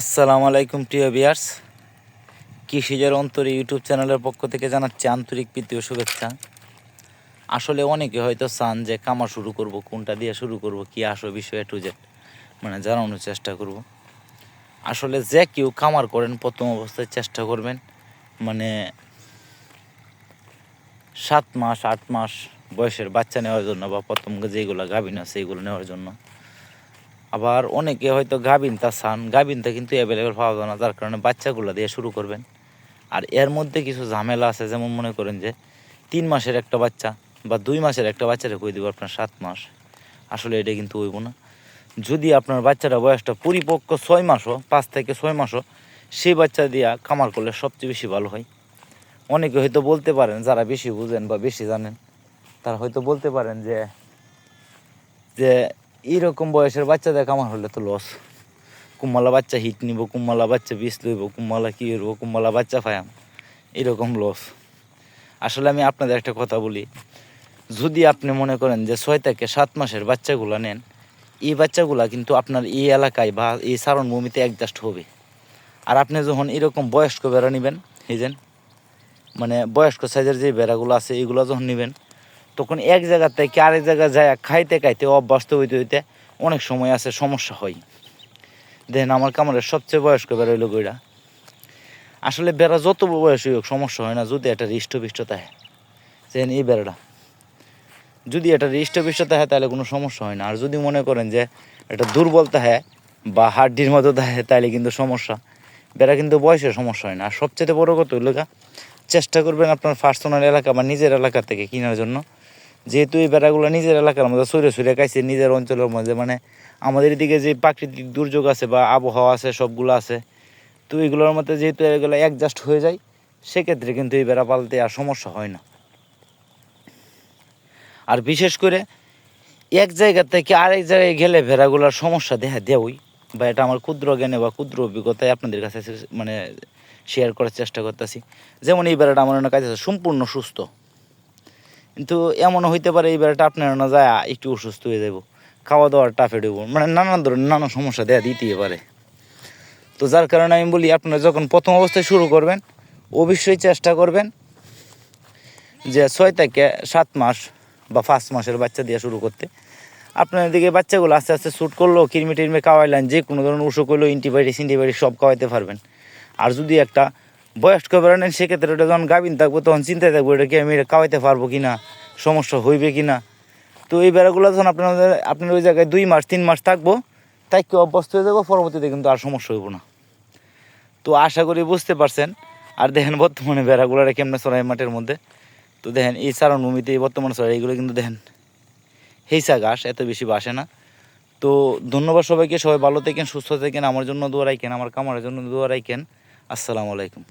আসসালামু আলাইকুম, প্রিয় বিয়ার্স কৃষিজের অন্তরে ইউটিউব চ্যানেলের পক্ষ থেকে জানাচ্ছি আন্তরিক প্রীতি ও শুভেচ্ছা। আসলে অনেকে হয়তো চান যে কামা শুরু করব, কোনটা দিয়ে শুরু করব, কি আসো বিষয়ে টু জেড মানে জানানোর চেষ্টা করব। আসলে যে কেউ কামার করেন, প্রথম অবস্থায় চেষ্টা করবেন মানে সাত মাস, আট মাস বয়সের বাচ্চা নেওয়ার জন্য বা প্রথম যেগুলো গাভিন আছে সেইগুলো নেওয়ার জন্য। আবার অনেকে হয়তো গাভিন গাভিনটা চান গাভিনটা কিন্তু অ্যাভেলেবেল পাওয়া যায় না, যার কারণে বাচ্চাগুলো দিয়ে শুরু করবেন। আর এর মধ্যে কিছু ঝামেলা আছে, যেমন মনে করেন যে তিন মাসের একটা বাচ্চা বা দুই মাসের একটা বাচ্চারে কই দিব আপনার সাত মাস। আসলে এটা কিন্তু হইব না। যদি আপনার বাচ্চাটা বয়সটা পরিপক্ক ছয় মাসও, পাঁচ থেকে ছয় মাসও, সেই বাচ্চা দিয়া খামার করলে সবচেয়ে বেশি ভালো হয়। অনেকে হয়তো বলতে পারেন, যারা বেশি বুঝেন বা বেশি জানেন, তারা হয়তো বলতে পারেন যে যে এইরকম বয়সের বাচ্চা দেখ, আমার হলে তো লস কুম্মালা বাচ্চা হিট নিব, কুম্মালা বাচ্চা বিষ লইব, কুম্মালা কী হইব, কুম্মালা বাচ্চা ফায়াম এরকম লস আসলে আমি আপনাদের একটা কথা বলি, যদি আপনি মনে করেন যে ছয় থেকে সাত মাসের বাচ্চাগুলো নেন, এই বাচ্চাগুলা কিন্তু আপনার এই এলাকায় বা এই সারণভূমিতে অ্যাডজাস্ট হবে। আর আপনি যখন এরকম বয়স্ক বেড়া নেবেন হেজেন মানে বয়স্ক সাইজের যে বেড়াগুলো আছে, এগুলো যখন নেবেন তখন এক জায়গা থেকে আরেক জায়গায় যায় খাইতে খাইতে অভ্যস্ত হইতে হইতে অনেক সময় আছে, সমস্যা হয়। দেখেন আমার কামড়ের সবচেয়ে বয়স্ক বেড়া গইরা আসলে বেড়া যত বয়স হোক সমস্যা হয় না, যদি একটা হৃষ্টপিষ্ট থাকে। দেখেন এই বেড়াটা। যদি এটা হৃষ্টপিষ্ট থাকে তাহলে কোনো সমস্যা হয় না। আর যদি মনে করেন যে এটা দুর্বল থাকে বা হাড্ডির মতো থাকে, তাহলে কিন্তু সমস্যা। বেড়া কিন্তু বয়সের সমস্যা হয় না। আর সবচেয়ে বড় কথা হইল চেষ্টা করবেন আপনার পার্সোনাল এলাকা বা নিজের এলাকা থেকে কেনার জন্য। যেহেতু এই বেড়াগুলো নিজের এলাকার মধ্যে সরে সরে খাইছে, নিজের অঞ্চলের মধ্যে মানে আমাদের এদিকে যে প্রাকৃতিক দুর্যোগ আছে বা আবহাওয়া আছে, সবগুলো আছে, তো এগুলোর মধ্যে যেহেতু এগুলো অ্যাডজাস্ট হয়ে যায়, সেক্ষেত্রে কিন্তু এই বেড়া পালতে আর সমস্যা হয় না। আর বিশেষ করে এক জায়গা থেকে আরেক জায়গায় গেলে ভেড়াগুলোর সমস্যা দেখা দেওই বা এটা আমার ক্ষুদ্র জ্ঞানে বা ক্ষুদ্র অভিজ্ঞতায় আপনাদের কাছে মানে শেয়ার করার চেষ্টা করতেছি। যেমন এই বেড়াটা আমার কাছে সম্পূর্ণ সুস্থ। কিন্তু এমনও হইতে পারে এই বেড়াটা আপনার না যায় একটু অসুস্থ হয়ে যাব খাওয়া দাওয়ার টাফে দেবো মানে নানান ধরনের নানা সমস্যা দেয়া দিতেই পারে। তো যার কারণে আমি বলি, আপনারা যখন প্রথম অবস্থায় শুরু করবেন, অবশ্যই চেষ্টা করবেন যে ছয় থেকে সাত মাস বা পাঁচ মাসের বাচ্চা দিয়ে শুরু করতে। আপনার দিকে বাচ্চাগুলো আস্তে আস্তে শ্যুট করল কিরমি টিরমি খাওয়াইলেন, যে কোনো ধরনের অসুখ হলো অ্যান্টিবায়োটিক অ্যান্টিবায়োটিক সব খাওয়াইতে পারবেন। আর যদি একটা বয়স্ক বেড়া নেন সেক্ষেত্রে ওটা যখন গাভিন থাকব, তখন চিন্তায় থাকব, এটা কি আমি এটা খাওয়াইতে পারব কি না সমস্যা হইবে কি না তো এই বেড়াগুলো যখন আপনার আপনার ওই জায়গায় দুই মাস, তিন মাস থাকব, তাই কেউ অভ্যস্ত হয়ে যাব, পরবর্তীতে কিন্তু আর সমস্যা হইব না। তো আশা করি বুঝতে পারছেন। আর দেখেন, বর্তমানে বেড়াগুলোরা কেমনে চড়াই মাঠের মধ্যে। তো দেখেন, এই চারণ ভূমিতে এই বর্তমানে চড়াই এগুলো কিন্তু দেখেন, হেইসা ঘাস, এত বেশি বাসে না। তো ধন্যবাদ সবাইকে, সবাই ভালো থাকেন, সুস্থ থাকেন, আমার জন্য দোয়া রাখেন, আমার কামারের জন্য দোয়া রাখেন। আসসালামু আলাইকুম।